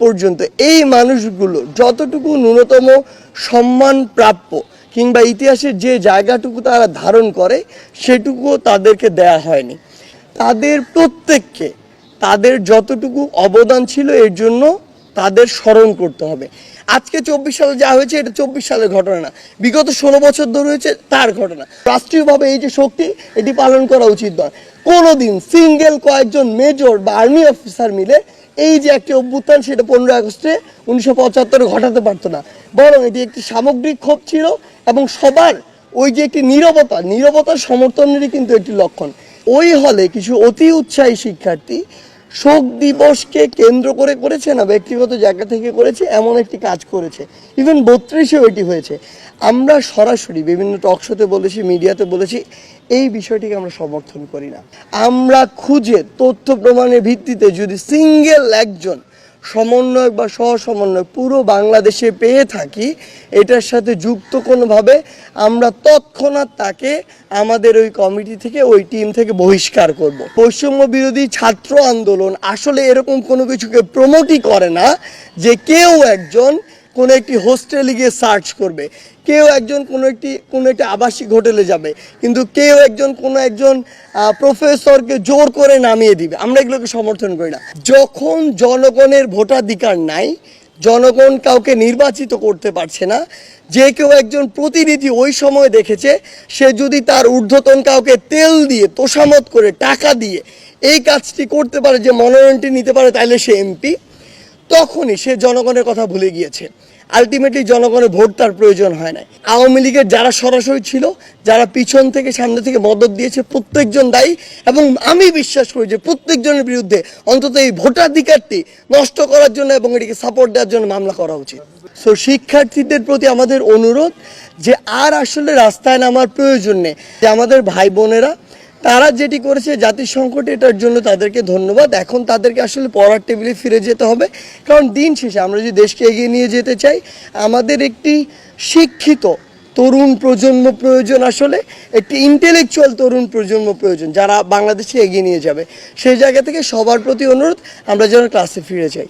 পর্যন্ত এই মানুষগুলো যতটুকু ন্যূনতম সম্মান প্রাপ্য কিংবা ইতিহাসের যে জায়গাটুকু তারা ধারণ করে, সেটুকুও তাদেরকে দেয়া হয়নি। তাদের প্রত্যেককে, তাদের যতটুকু অবদান ছিল এর জন্য তাদের স্মরণ করতে হবে। আজকে চব্বিশ সালে যা হয়েছে, এটা চব্বিশ সালের ঘটনা না। বিগত ষোলো বছর ধরে হয়েছে তার ঘটনা। রাষ্ট্রীয়ভাবে এই যে শক্তি, এটি পালন করা উচিত নয়। কোনোদিন সিঙ্গেল কয়েকজন মেজর বা আর্মি অফিসার মিলে এই যে একটি অভ্যুত্থান, সেটা পনেরো আগস্টে উনিশশো পঁচাত্তরে ঘটাতে পারতো না। বরং এটি একটি সামগ্রিক ক্ষোভ ছিল এবং সবার ওই যে একটি নীরবতা, নীরবতার সমর্থনেরই কিন্তু একটি লক্ষণ। ওই হলে কিছু অতি উৎসাহী শিক্ষার্থী শোক দিবসকে কেন্দ্র করে করেছে না, ব্যক্তিগত জায়গা থেকে করেছে, এমন একটি কাজ করেছে। ইভেন বত্রিশেও এটি হয়েছে। আমরা সরাসরি বিভিন্ন টক শোতে বলেছি মিডিয়াতে বলেছি, এই বিষয়টিকে আমরা সমর্থন করি না। আমরা খুঁজে তথ্য প্রমাণের ভিত্তিতে যদি সিঙ্গেল একজন সমন্বয়ক বা সহ সমন্বয়ক পুরো বাংলাদেশে পেয়ে থাকি, এটার সাথে যুক্ত কোনোভাবে আমরা তৎক্ষণাৎ তাকে আমাদের ওই কমিটি থেকে, ওই টিম থেকে বহিষ্কার করব। পশ্চিমবঙ্গ বিরোধী ছাত্র আন্দোলন আসলে এরকম কোনো কিছুকে প্রমোটই করে না যে কেউ একজন কোনো একটি হোস্টেলে গিয়ে সার্চ করবে। কেউ একজন কোনো একটি কোনো একটি আবাসিক হোটেলে যাবে, কিন্তু কেউ একজন কোনো একজন প্রফেসরকে জোর করে নামিয়ে দিবে। আমরা এগুলোকে সমর্থন করি না। যখন জনগণের ভোটাধিকার নাই, জনগণ কাউকে নির্বাচিত করতে পারছে না, যে কেউ একজন প্রতিনিধি ওই সময় দেখেছে, সে যদি তার ঊর্ধ্বতন কাউকে তেল দিয়ে তোষামত করে, টাকা দিয়ে এই কাজটি করতে পারে, যে মনোনয়নটি নিতে পারে তাইলে সে এমপি। তখনই সে জনগণের কথা ভুলে গিয়েছে। আলটিমেটলি জনগণের ভোট তার প্রয়োজন হয় না আওয়ামী লীগের যারা সরাসরি ছিল, যারা পিছন থেকে সামনে থেকে মদত দিয়েছে, প্রত্যেকজন দায়ী এবং আমি বিশ্বাস করি যে প্রত্যেকজনের বিরুদ্ধে অন্তত এই ভোটাধিকারটি নষ্ট করার জন্য এবং এটিকে সাপোর্ট দেওয়ার জন্য মামলা করা উচিত। সো শিক্ষার্থীদের প্রতি আমাদের অনুরোধ যে আর আসলে রাস্তায় নামার প্রয়োজন নেই। যে আমাদের ভাই বোনেরা তারা যেটি করেছে, জাতির সংকট এটার জন্য তাদেরকে ধন্যবাদ। এখন তাদেরকে আসলে পড়ার টেবিলে ফিরে যেতে হবে। কারণ দিন শেষে আমরা যদি দেশকে এগিয়ে নিয়ে যেতে চাই, আমাদের একটি শিক্ষিত তরুণ প্রজন্ম প্রয়োজন আসলে, একটি ইন্টেলেকচুয়াল তরুণ প্রজন্ম প্রয়োজন যারা বাংলাদেশে এগিয়ে নিয়ে যাবে। সেই জায়গা থেকে সবার প্রতি অনুরোধ, আমরা যেন ক্লাসে ফিরে যাই।